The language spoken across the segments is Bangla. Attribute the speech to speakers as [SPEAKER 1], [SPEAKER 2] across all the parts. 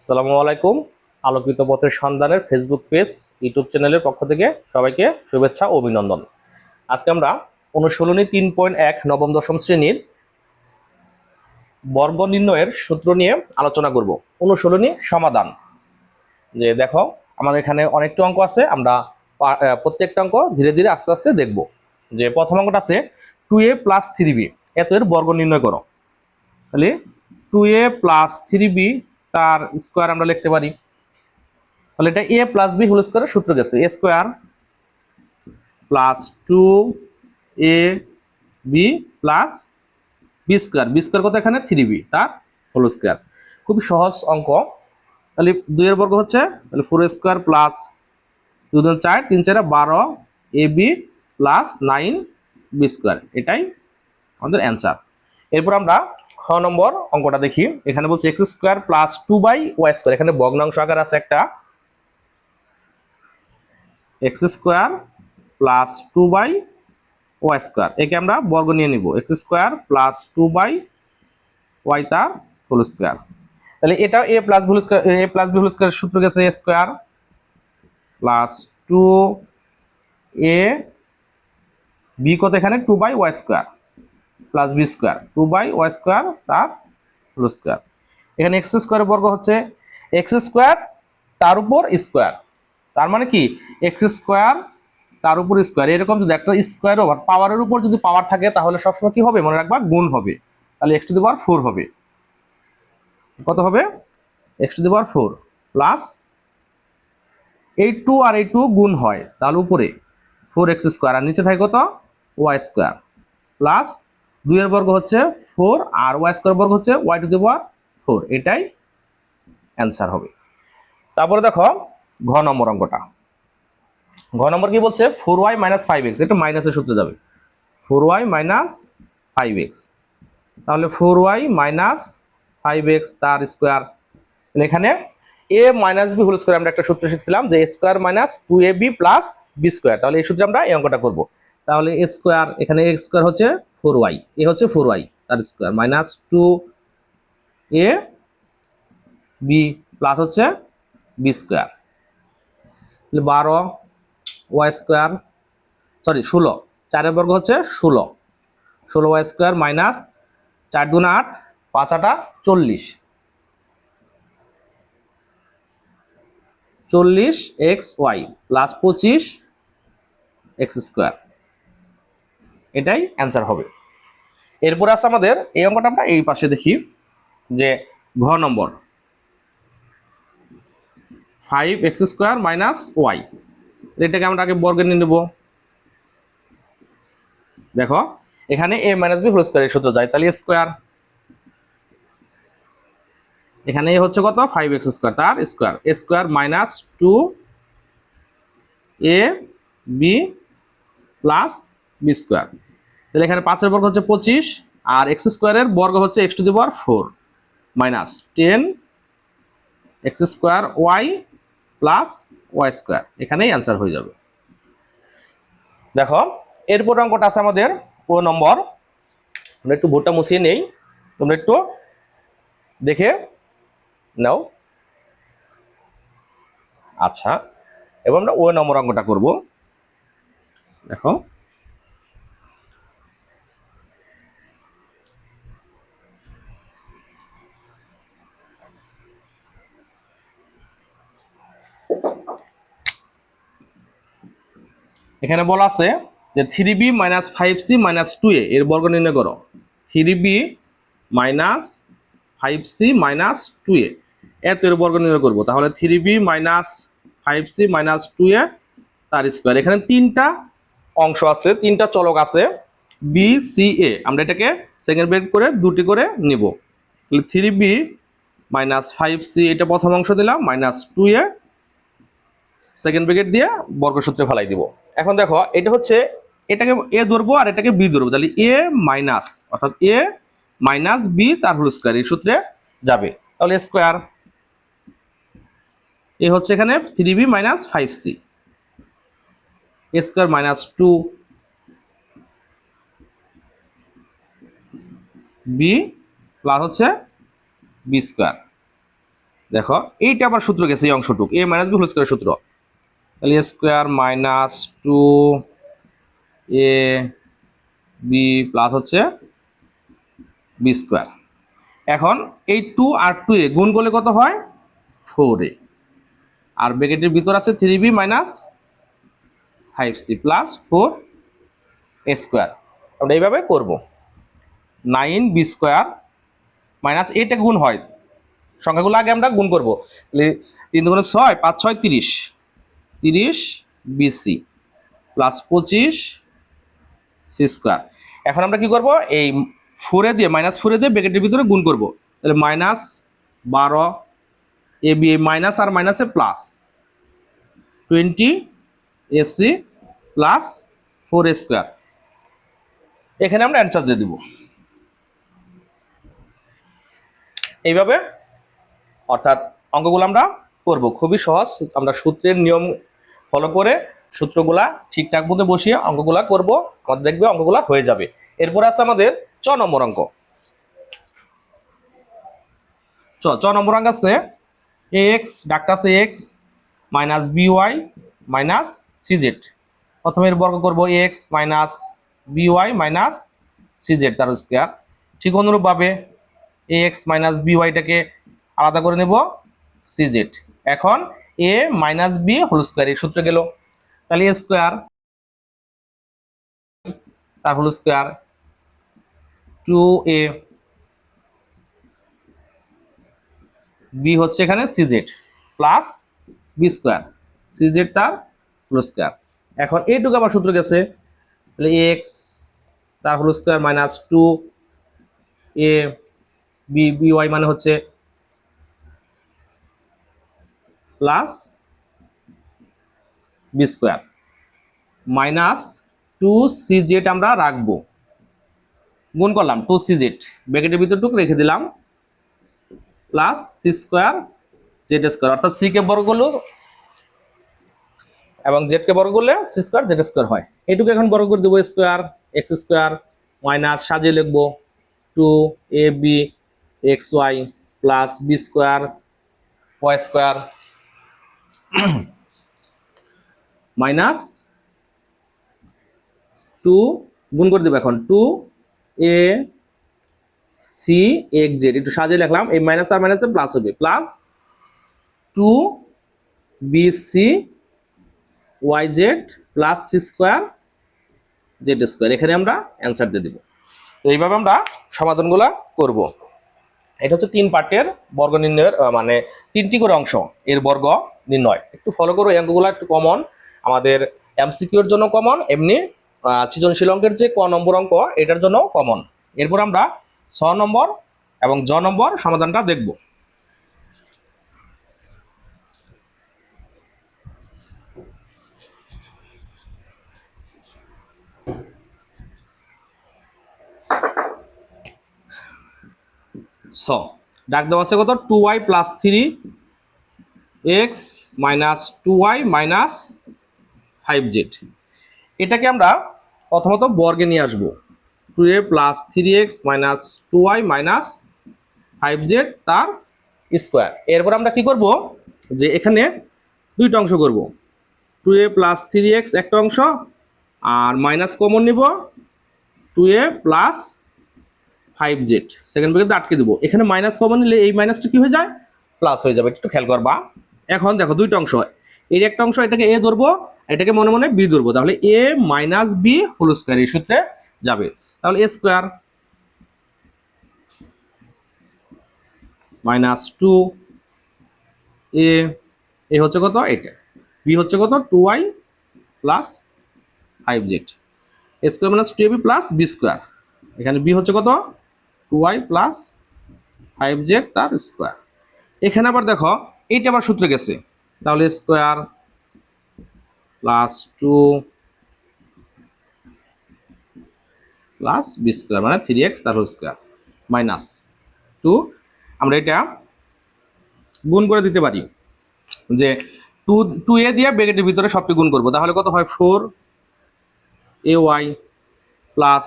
[SPEAKER 1] আসসালামু আলাইকুম। আলোকিত পথের সন্ধানের ফেসবুক পেজ ইউটিউব চ্যানেলের পক্ষ থেকে সবাইকে শুভেচ্ছা ও অভিনন্দন। আজকে আমরা অনুশীলনী তিন পয়েন্ট এক নবম দশম শ্রেণির বর্গ নির্ণয়ের সূত্র নিয়ে আলোচনা করব। অনুশীলনী সমাধান। যে দেখো, আমাদের এখানে অনেকটা অঙ্ক আছে, আমরা প্রত্যেকটা অঙ্ক ধীরে ধীরে আস্তে আস্তে দেখব। যে প্রথম অঙ্কটা আছে two A plus three B এত এর বর্গ নির্ণয় করো। তাহলে two A plus three B তার স্কোয়ার আমরা লিখতে পারি। তাহলে এটা এ প্লাস বি হোল স্কোয়ারের সূত্র গেছে। A square plus two A B plus B square B square কত এখানে? থ্রি বি তার হোল স্কোয়ার খুবই সহজ অঙ্ক। তাহলে দুইয়ের বর্গ হচ্ছে, তাহলে ফোর স্কোয়ার প্লাস দু চার, তিন চারে বারো A B plus nine B square এটাই আমাদের অ্যান্সার এরপর আমরা খ নম্বর অঙ্কটা দেখি। এখানে বলছে X square plus two by Y square এখানে ভগ্নাংশ আকার আছে একটা। X square plus two by Y square একে আমরা বর্গ নিয়ে নিব। X square plus two by Y তার হোল স্কোয়ার তাহলে এটা এ প্লাস ভুল square A plus B whole square সূত্র গেছে A square plus two A B কত এখানে? Two by Y square plus B square two by Y square তার হোল স্কোয়ার এখানে এক্স স্কোয়ারের বর্গ হচ্ছে এক্স স্কোয়ার তার উপর স্কোয়ার তার মানে কি? এক্স স্কোয়ার তার উপর স্কোয়ার এরকম যদি একটা স্কোয়ার ওভার পাওয়ারের উপর যদি পাওয়ার থাকে, তাহলে সবসময় কি হবে? মনে রাখবা, গুণ হবে। তাহলে X to the power four হবে। কত হবে? X to the power four plus এই টু আর এই টু গুণ হয়, তাহলে উপরে। ফোর এক্স স্কোয়ার আর নিচে থাকে কত? ওয়াই স্কোয়ার প্লাস দুইয়ের বর্গ হচ্ছে ফোর, আর ওয়াই স্কোয়ার বর্গ হচ্ছে Y to the power four. এটাই অ্যান্সার হবে। তারপরে দেখো ঘ নম্বর অঙ্কটা। ঘ নম্বর কি বলছে? Four Y minus five X এটা মাইনাসের সূত্রে যাবে। Four Y minus five X. তাহলে four Y minus five X তার স্কোয়ার। এখানে A minus B whole square আমরা একটা সূত্র শিখছিলাম যে square minus two A B plus B square. তাহলে এই সূত্রে আমরা এই অঙ্কটা করব। তাহলে এ স্কোয়ার, এখানে এ স্কোয়ার হচ্ছে ফোর ওয়াই, এ হচ্ছে ফোর ওয়াই, তার square minus two A B plus হচ্ছে বি স্কোয়ার বারো ওয়াই স্কোয়ার সরি ষোলো, চারের বর্গ হচ্ছে ষোলো ষোলো ওয়াই স্কোয়ার মাইনাস চার দুন আট, পাঁচ আটা চল্লিশ চল্লিশ এক্স ওয়াই প্লাস পঁচিশ এক্স স্কোয়ার। এটাই অ্যান্সার হবে। এরপর আছে আমাদের, এই অঙ্কটা আমরা এই পাশে দেখি, যে ঘ নম্বর। Five X square minus Y এটাকে আমরা আগে বর্গে নিয়ে নেব। দেখো, এখানে A minus B whole square সূত্র যায়, তাহলে স্কোয়ার এখানে হচ্ছে কত? ফাইভ এক্স স্কোয়ার তার square square minus two A B plus B square. তাহলে এখানে পাঁচের বর্গ হচ্ছে পঁচিশ, আর এক্স স্কোয়ারের বর্গ হচ্ছে X to the power four, minus ten X square Y plus Y square. এখানেই অ্যান্সার হয়ে যাবে। দেখো, এরপর অঙ্কটা আছে আমাদের ও নম্বর। আমরা একটু ভোটটা মুছিয়ে নেই। তোমরা একটু দেখে নাও। আচ্ছা এবার আমরা ও নম্বর অঙ্কটা করব। দেখো এখানে বলা আছে যে three B minus five C minus two A এর বর্গ নির্ণয় করো। Three B minus five C minus two A এত এর বর্গ নির্ণয় করব। তাহলে three B minus five C minus two A তার স্কোয়ার এখানে তিনটা অংশ আছে, তিনটা চলক আছে বি সি এ আমরা এটাকে সেকেন্ড ব্রেক করে দুটি করে নিব। তাহলে three B minus five C এটা প্রথম অংশ দিলাম minus two A second bracket দিয়ে বর্গসূত্রে ফেলাই দিব। এখন দেখো, এটা হচ্ছে, এটাকে এ ধরবো আর এটাকে বি ধরবো। তাহলে এ মাইনাস, অর্থাৎ এ মাইনাস বি তার হোল স্কোয়ার, এই সূত্রে যাবে। তাহলে স্কোয়ার, এ হচ্ছে এখানে three B minus five C A square minus two B plus হচ্ছে বি স্কোয়ার। দেখো, এইটা আবার সূত্র গেছে, এই অংশটুক A minus B whole square সূত্র। তাহলে square minus two A B plus হচ্ছে বি স্কোয়ার এখন এই টু আর টু এ গুণ করলে কত হয়? ফোর এ। আর ব্র্যাকেটের ভিতর আছে three B minus five C plus four A square আমরা এইভাবে করব। নাইন বি স্কোয়ার মাইনাস এইটা গুণ হয়। সংখ্যাগুলো আগে আমরা গুণ করব। তিন দুগুণে ছয়, পাঁচ ছয় তিরিশ। তিরিশ বিসি প্লাস পঁচিশ সি স্কোয়ার এখন আমরা কি করব? এই ফোরে দিয়ে মাইনাস ফোরে দিয়ে ব্র্যাকেটের ভিতরে গুণ করব। তাহলে মাইনাস বারো এ বি মাইনাস আর মাইনাসে plus twenty A C plus four square এখানে আমরা অ্যান্সার দিয়ে দিব। এইভাবে অর্থাৎ অঙ্কগুলো আমরা করব। খুবই সহজ। আমরা সূত্রের নিয়ম ফলো করে সূত্রগুলা ঠিকঠাক মতো বসিয়ে অঙ্কগুলা করব দেখবে অঙ্কগুলা হয়ে যাবে। এরপর আছে আমাদের চ নম্বর অঙ্ক। চ নম্বর অঙ্ক আছে X doctor X minus B Y minus C Z প্রথমে বর্গ করব X minus B Y minus C Z তার স্কোয়ার ঠিক অনুরূপভাবে এ এক্স মাইনাস বিওয়াইটাকে আলাদা করে নেব সিজেড এখন A minus B whole square, এই সূত্রে গেল। তাহলে এ স্কোয়ার, তার whole square two A B হচ্ছে এখানে CZ plus B square CZ তার হোল স্কোয়ার। এখন এইটুকু আবার সূত্র গেছে, তাহলে এক্স তার whole square minus two A B B Y মানে হচ্ছে plus B square. Minus two C Z আমরা রাখব। গুণ করলাম টু সি জেড ব্যাকেটের ভিতরটুকু রেখে দিলাম। Plus C square Z square. অর্থাৎ সি কে বর্গ করলেও এবং জেড কে বর্গ করলে সি স্কোয়ার, জেড স্কোয়ার হয়। এটুকু এখন বর্গ করে দেবো স্কোয়ার, এক্স স্কোয়ার, মাইনাস সাজিয়ে লিখব two A B X Y plus B square, Y square minus two, গুণ করে দেবো এখন টু এ সি এক জেড। একটু সাজিয়ে লিখলাম, এই মাইনাস আর মাইনাসে প্লাস হবে। Plus two B C Y Z plus C square Z square. এখানে আমরা অ্যান্সার দিয়ে দিব। তো এইভাবে আমরা সমাধানগুলা করব। এটা হচ্ছে তিন পার্টের বর্গ নির্ণয়ের মানে তিনটি করে অংশ। এর বর্গ নির্ণয়। একটু ফলো করো, এই অঙ্কগুলো একটু কমন আমাদের এমসিকিউর জন্য কমন এমনি সৃজনশীল অঙ্কের যে ক নম্বর অঙ্ক, এটার জন্য কমন এরপর আমরা ছ নম্বর এবং জ নম্বর সমাধানটা দেখব। ছ ডাক দেওয়া আছে কত? Two Y plus three X minus two Y minus five Z এটাকে আমরা প্রথমত বর্গে নিয়ে আসব। Two A plus three X minus two Y minus five Z তার স্কোয়ার এরপর আমরা কি করব? যে এখানে দুইটা অংশ করব। Two A plus three X একটা অংশ, আর মাইনাস কমন নিব। Two A plus five Z second bracket আটকে দেবো। এখানে মাইনাস কমন নিলে এই মাইনাসটা কি হয়ে যায়? প্লাস হয়ে যাবে। একটু খেয়াল করবা। এখন দেখো দুইটা অংশ এর একটা অংশ এটাকে এ ধরবো এটাকে মনে মনে বি ধরবো। তাহলে A minus B whole square এই সূত্রে যাবে। তাহলে A square minus two A A হচ্ছে কত? এটা বি হচ্ছে কত? Two Y plus five Z A square minus two A B plus B square এখানে বি হচ্ছে কত? Two Y plus five Z তার স্কোয়ার এখানে আবার দেখো এইটা আবার সূত্রে গেছে। তাহলে square plus two plus B square মানে থ্রি এক্স তার হোল স্কোয়ার মাইনাস টু আমরা এটা গুণ করে দিতে পারি যে টু টু এ দিয়ে ব্রেকেটের ভিতরে সবটি গুণ করব। তাহলে কত হয়? Four A Y plus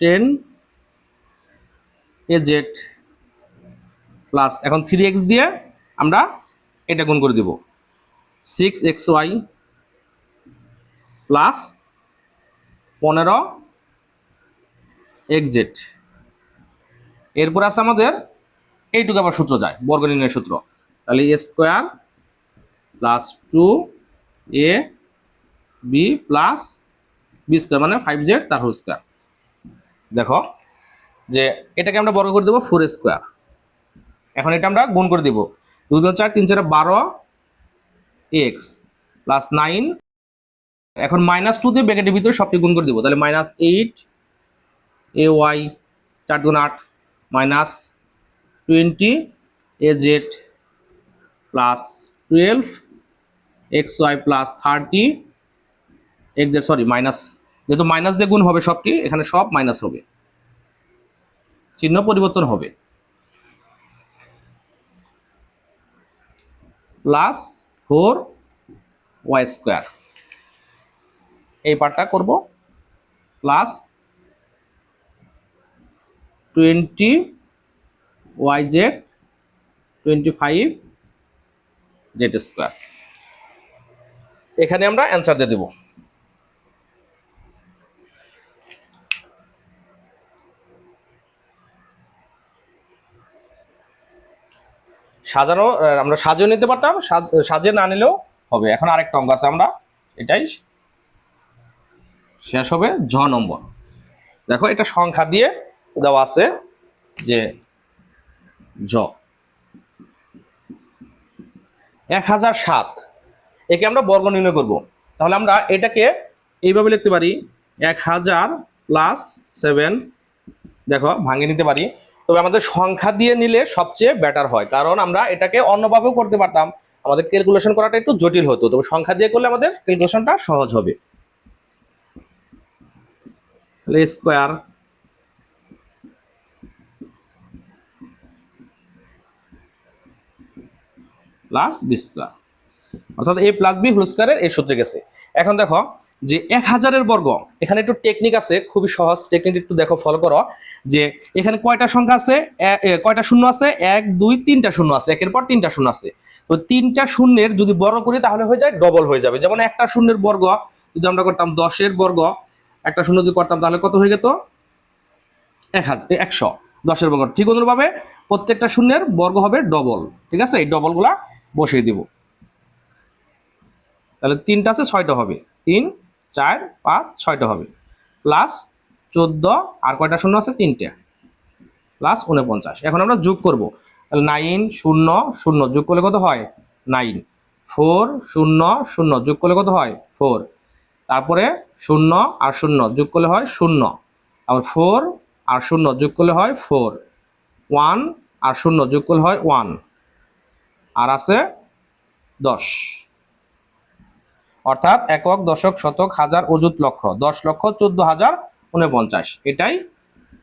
[SPEAKER 1] ten A Z plus এখন থ্রি এক্স দিয়ে আমরা এটা গুণ করে দিব। সিক্স এক্স ওয়াই প্লাস পনেরো এক্স জেড এরপর আছে আমাদের, এইটুকু আবার সূত্র যায় বর্গ নির্ণয়ের সূত্র। তাহলে A square plus two A B plus B square মানে ফাইভ জেড তার হোল স্কোয়ার দেখো, যে এটাকে আমরা বর্গ করে দেবো ফোর স্কোয়ার এখন এটা আমরা গুণ করে দিব। দুই দুই চার তিন চার বারো এক্স প্লাস নাইন। এখন মাইনাস টু দিয়ে ব্র্যাকেটের ভিতরে সবটি গুণ করে দিব। তাহলে মাইনাস এইট, এ ওয়াই, চার দুন আট, minus twenty, A Z plus twelve, X Y plus thirty X Z, sorry, minus, যেহেতু মাইনাস দিয়ে গুণ হবে সবটি এখানে সব মাইনাস হবে। চিহ্ন পরিবর্তন হবে। প্লাস ফোর ওয়াই স্কোয়ার এই পার্টটা করব plus twenty Y Z twenty five Z square এখানে আমরা অ্যান্সার দিয়ে দেব। সাজানো আমরা সাজিয়ে নিতে পারতাম, সাজ- সাজিয়ে না নিলেও হবে। এখন আরেকটা অঙ্ক আছে আমরা, এটাই শেষ হবে জ নম্বর। দেখো, এটা সংখ্যা দিয়ে দেওয়া আছে যে জ এক হাজার সাত। একে আমরা বর্গ নির্ণয় করব। তাহলে আমরা এটাকে এইভাবে লিখতে পারি, এক হাজার প্লাস সেভেন দেখো ভাঙে নিতে পারি। তবে আমাদের সংখ্যা দিয়ে নিলে সবচেয়ে বেটার হয়। কারণ আমরা এটাকে অন্যভাবেও করতে পারতাম। আমাদের ক্যালকুলেশন করাটা একটু জটিল হতো। তবে সংখ্যা দিয়ে করলে আমাদের ক্যালকুলেশনটা সহজ হবে। স্কোয়ার প্লাস বি স্কোয়ার অর্থাৎ এ প্লাস বি হোল স্কোয়ারের এই সূত্রে গেছে। এখন দেখো যে এক হাজারের বর্গ। এখানে একটু টেকনিক আছে, খুবই সহজ টেকনিক একটু দেখো ফলো করো, যে এখানে কয়টা সংখ্যা আছে? কয়টা শূন্য আছে? এক, দুই, তিনটা শূন্য আছে, একের পর তিনটা শূন্য আছে। তো তিনটা শূন্যের যদি বর্গ করি, তাহলে হয়ে যায় ডবল হয়ে যাবে। যেমন একটা শূন্যের বর্গ, যদি আমরা করতাম দশের বর্গ, একটা শূন্য যদি করতাম, তাহলে কত হয়ে যেত এক হাজার একশো, দশের বর্গ। ঠিক অনুরূপভাবে প্রত্যেকটা শূন্যের বর্গ হবে ডবল ঠিক আছে? এই ডবলগুলা বসিয়ে দিব। তাহলে তিনটা আছে, ছয়টা হবে। তিন চার, পাঁচ, ছয়টা হবে। প্লাস চোদ্দ, আর কয়টা শূন্য আছে? তিনটে। প্লাস উনপঞ্চাশ এখন আমরা যোগ করব। নাইন শূন্য শূন্য। যোগ করলে কত হয়? নাইন ফোর শূন্য শূন্য। যোগ করলে কত হয়? ফোর তারপরে শূন্য আর শূন্য। যোগ করলে হয় শূন্য। আবার ফোর আর শূন্য। যোগ করলে হয় ফোর ওয়ান আর শূন্য। যোগ করলে হয় ওয়ান আর আছে দশ। অর্থাৎ একক, দশক, শতক, হাজার, অযুত লক্ষ, দশ লক্ষ, চোদ্দ হাজার, উনপঞ্চাশ। এটাই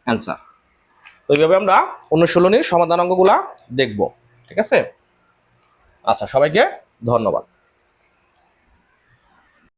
[SPEAKER 1] অ্যান্সার তো এইভাবে আমরা অনুশীলনীর সমাধান অঙ্গগুলা দেখব। ঠিক আছে? আচ্ছা সবাইকে ধন্যবাদ।